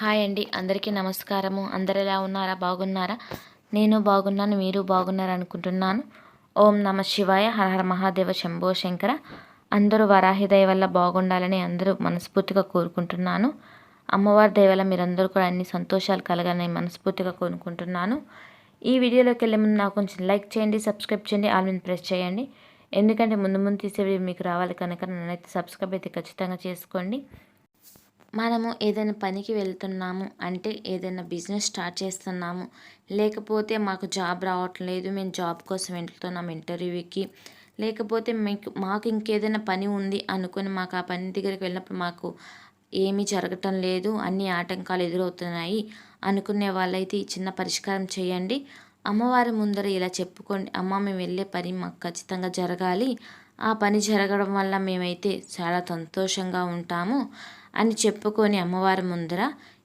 Hi అండి. అందరికీ నమస్కారము. అందరు ఎలా ఉన్నారా? బాగున్నారా? నేను బాగున్నాను. మీరు బాగున్నారు అనుకుంటున్నాను. ఓం నమ శివాయ. హర మహాదేవ శంభో శంకర. అందరూ వరాహిదయ వల్ల బాగుండాలని అందరూ మనస్ఫూర్తిగా కోరుకుంటున్నాను. అమ్మవారి దయవల్ల మీరందరూ కూడా అన్ని సంతోషాలు కలగాలని మనస్ఫూర్తిగా కోరుకుంటున్నాను. ఈ వీడియోలోకి వెళ్ళే ముందు నాకు కొంచెం లైక్ చేయండి సబ్స్క్రైబ్ చేయండి ఆల్ మీద ప్రెస్ చేయండి. ఎందుకంటే ముందు ముందు తీసే వీడియో మీకు రావాలి కనుక నన్నైతే సబ్స్క్రైబ్ అయితే ఖచ్చితంగా చేసుకోండి. మనము ఏదైనా పనికి వెళ్తున్నాము అంటే ఏదైనా బిజినెస్ స్టార్ట్ చేస్తున్నాము లేకపోతే మాకు జాబ్ రావట్లేదు మేము జాబ్ కోసం వెళ్తున్నాం ఇంటర్వ్యూకి లేకపోతే మీకు మాకు ఇంకేదైనా పని ఉంది అనుకుని మాకు ఆ పని దగ్గరికి వెళ్ళినప్పుడు మాకు ఏమీ జరగటం లేదు అన్ని ఆటంకాలు ఎదురవుతున్నాయి అనుకునే వాళ్ళైతే ఈ చిన్న పరిష్కారం చేయండి. అమ్మవారి ముందర ఇలా చెప్పుకోండి అమ్మ మేము వెళ్ళే పని మాకు ఖచ్చితంగా జరగాలి. ఆ పని జరగడం వల్ల మేమైతే చాలా సంతోషంగా ఉంటాము. అని చెప్పుకొని అమ్మవారి ముందర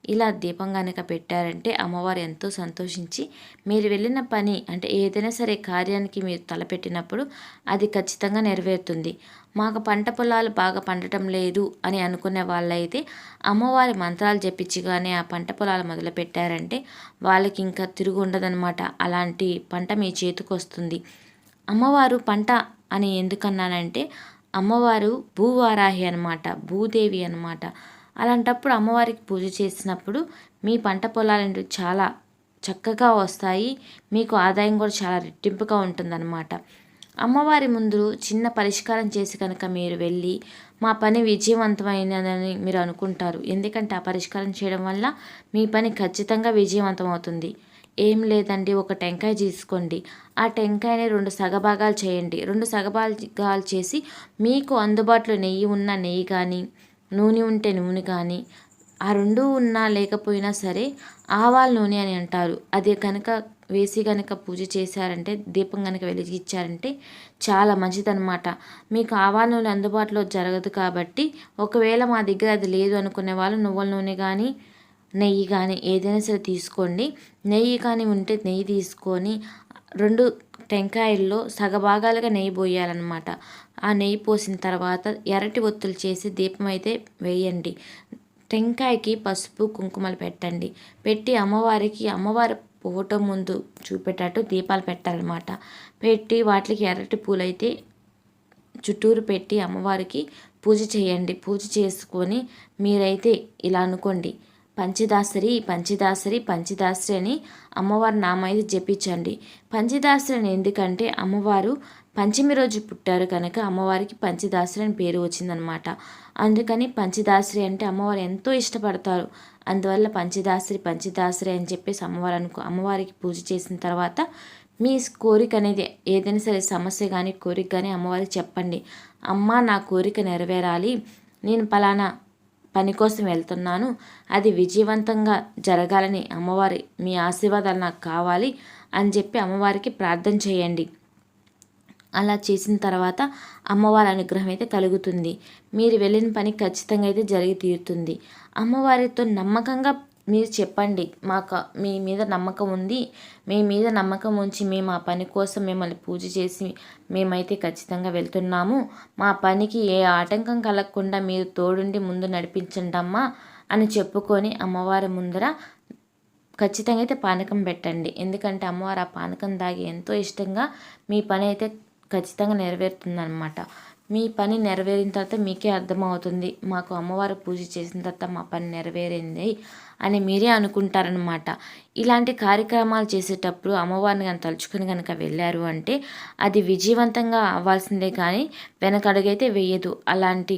ఇలా దీపం కనుక పెట్టారంటే అమ్మవారు ఎంతో సంతోషించి మీరు వెళ్ళిన పని అంటే ఏదైనా సరే కార్యానికి మీరు తలపెట్టినప్పుడు అది ఖచ్చితంగా నెరవేరుతుంది. మాకు పంట పొలాలు బాగా పండటం లేదు అని అనుకునే వాళ్ళైతే అమ్మవారి మంత్రాలు చెప్పించి కానీ ఆ పంట పొలాలు మొదలు పెట్టారంటే వాళ్ళకి ఇంకా తిరుగు ఉండదనమాట అలాంటి పంట మీ చేతికి వస్తుంది అమ్మవారు పంట అని ఎందుకన్నానంటే అమ్మవారు భూవారాహి అనమాట భూదేవి అనమాట అలాంటప్పుడు అమ్మవారికి పూజ చేసినప్పుడు మీ పంట పొలాలు చాలా చక్కగా వస్తాయి. మీకు ఆదాయం కూడా చాలా రెట్టింపుగా ఉంటుందన్నమాట. అమ్మవారి ముందు చిన్న పరిష్కారం చేసి కనుక మీరు వెళ్ళి మా పని విజయవంతమైనదని మీరు అనుకుంటారు. ఎందుకంటే ఆ పరిష్కారం చేయడం వల్ల మీ పని ఖచ్చితంగా విజయవంతం అవుతుంది ఏం లేదండి ఒక టెంకాయ తీసుకోండి. ఆ టెంకాయని రెండు సగభాగాలు చేయండి. రెండు సగభాగాలు చేసి మీకు అందుబాటులో నెయ్యి ఉన్న నెయ్యి కానీ నూనె ఉంటే నూనె కానీ ఆ రెండు ఉన్నా లేకపోయినా సరే ఆవాల నూనె అని అంటారు. అది కనుక వేసి కనుక పూజ చేశారంటే దీపం కనుక వెలిగించారంటే చాలా మంచిదన్నమాట. మీకు ఆవాల నూనె అందుబాటులో జరగదు కాబట్టి ఒకవేళ మా దగ్గర అది లేదు అనుకునే వాళ్ళు నువ్వుల నూనె కానీ నెయ్యి కానీ ఏదైనా సరే తీసుకోండి. నెయ్యి కానీ ఉంటే నెయ్యి తీసుకొని రెండు టెంకాయల్లో సగభాగాలుగా నెయ్యి పోయాలన్నమాట. ఆ నెయ్యి పోసిన తర్వాత ఎరటి ఒత్తులు చేసి దీపం అయితే వేయండి. టెంకాయకి పసుపు కుంకుమలు పెట్టండి. పెట్టి అమ్మవారికి అమ్మవారి పోవటం ముందు చూపెట్టట్టు దీపాలు పెట్టాలన్నమాట. పెట్టి వాటికి ఎర్రటి పూలైతే చుట్టూరు పెట్టి అమ్మవారికి పూజ చేయండి. పూజ చేసుకొని మీరైతే ఇలా అనుకోండి. పంచదాసరి పంచదాసరి పంచదాసరి అని అమ్మవారి నామైతే జపించండి. పంచదాసరి అని ఎందుకంటే అమ్మవారు పంచమి రోజు పుట్టారు కనుక అమ్మవారికి పంచదాసరి అని పేరు వచ్చిందనమాట అందుకని పంచదాసరి అంటే అమ్మవారు ఎంతో ఇష్టపడతారు. అందువల్ల పంచదాసరి పంచదాసరి అని చెప్పేసి అమ్మవారు అనుకో అమ్మవారికి పూజ చేసిన తర్వాత మీ కోరిక అనేది ఏదైనా సరే సమస్య కానీ కోరిక కానీ అమ్మవారికి చెప్పండి. అమ్మ నా కోరిక నెరవేరాలి. నేను పలానా పని కోసం వెళ్తున్నాను. అది విజయవంతంగా జరగాలని అమ్మవారి మీ ఆశీర్వాదాలు నాకు కావాలి అని చెప్పి అమ్మవారికి ప్రార్థన చేయండి. అలా చేసిన తర్వాత అమ్మవారి అనుగ్రహం అయితే కలుగుతుంది. మీరు వెళ్ళిన పని ఖచ్చితంగా అయితే జరిగి తీరుతుంది. అమ్మవారితో నమ్మకంగా మీరు చెప్పండి. మాకు మీ మీద నమ్మకం ఉంది. మీ మీద నమ్మకం ఉంచి మేము ఆ పని కోసం మిమ్మల్ని పూజ చేసి మేమైతే ఖచ్చితంగా వెళ్తున్నాము. మా పనికి ఏ ఆటంకం కలగకుండా మీరు తోడుండి ముందు నడిపించండి అమ్మా అని చెప్పుకొని అమ్మవారి ముందర ఖచ్చితంగా అయితే పానకం పెట్టండి. ఎందుకంటే అమ్మవారు ఆ పానకం దాగి ఎంతో ఇష్టంగా మీ పని అయితే ఖచ్చితంగా నెరవేరుతుందన్నమాట. మీ పని నెరవేరిన తర్వాత మీకే అర్థమవుతుంది. మాకు అమ్మవారు పూజ చేసిన తర్వాత మా పని నెరవేరింది అని మీరే అనుకుంటారనమాట ఇలాంటి కార్యక్రమాలు చేసేటప్పుడు అమ్మవారిని కానీ తలుచుకుని కనుక వెళ్ళారు అంటే అది విజయవంతంగా అవ్వాల్సిందే కానీ వెనకడుగైతే వేయదు. అలాంటి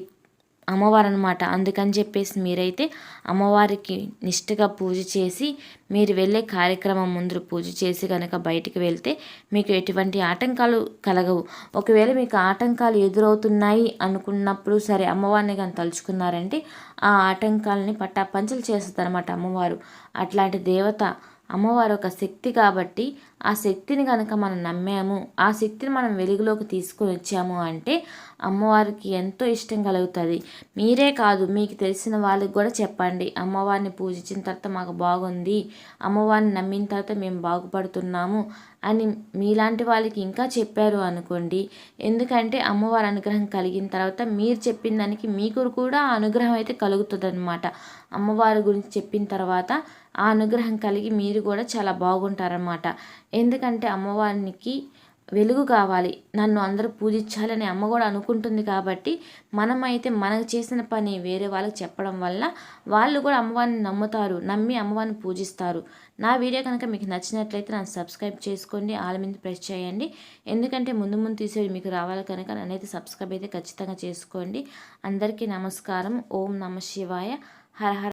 అమ్మవారు అనమాట అందుకని చెప్పేసి మీరైతే అమ్మవారికి నిష్ఠగా పూజ చేసి మీరు వెళ్ళే కార్యక్రమం ముందు పూజ చేసి కనుక బయటికి వెళ్తే మీకు ఎటువంటి ఆటంకాలు కలగవు. ఒకవేళ మీకు ఆటంకాలు ఎదురవుతున్నాయి అనుకున్నప్పుడు సరే అమ్మవారిని కానీ తలుచుకున్నారంటే ఆ ఆటంకాలని పట్టాపంచలు చేస్తుంది అనమాట అమ్మవారు. అట్లాంటి దేవత అమ్మవారు ఒక శక్తి కాబట్టి ఆ శక్తిని కనుక మనం నమ్మాము ఆ శక్తిని మనం వెలుగులోకి తీసుకొని వచ్చాము అంటే అమ్మవారికి ఎంతో ఇష్టం కలుగుతుంది. మీరే కాదు మీకు తెలిసిన వాళ్ళకి కూడా చెప్పండి. అమ్మవారిని పూజించిన తర్వాత మాకు బాగుంది అమ్మవారిని నమ్మిన తర్వాత మేము బాగుపడుతున్నాము అని మీలాంటి వాళ్ళకి ఇంకా చెప్పారు అనుకోండి. ఎందుకంటే అమ్మవారి అనుగ్రహం కలిగిన తర్వాత మీరు చెప్పిన దానికి మీకు కూడా అనుగ్రహం అయితే కలుగుతుంది అనమాట అమ్మవారి గురించి చెప్పిన తర్వాత ఆ అనుగ్రహం కలిగి మీరు కూడా చాలా బాగుంటారన్నమాట. ఎందుకంటే అమ్మవారికి వెలుగు కావాలి. నన్ను అందరూ పూజించాలని అమ్మ కూడా అనుకుంటుంది కాబట్టి మనమైతే మనకు చేసిన పని వేరే వాళ్ళకి చెప్పడం వల్ల వాళ్ళు కూడా అమ్మవారిని నమ్ముతారు నమ్మి అమ్మవారిని పూజిస్తారు. నా వీడియో కనుక మీకు నచ్చినట్లయితే నన్ను సబ్స్క్రైబ్ చేసుకోండి ఆల్ మీద ప్రెస్ చేయండి. ఎందుకంటే ముందు ముందు తీసేవి మీకు రావాలి కనుక నన్నైతే సబ్స్క్రైబ్ అయితే ఖచ్చితంగా చేసుకోండి. అందరికీ నమస్కారం. ఓం నమ శివాయ. హర హర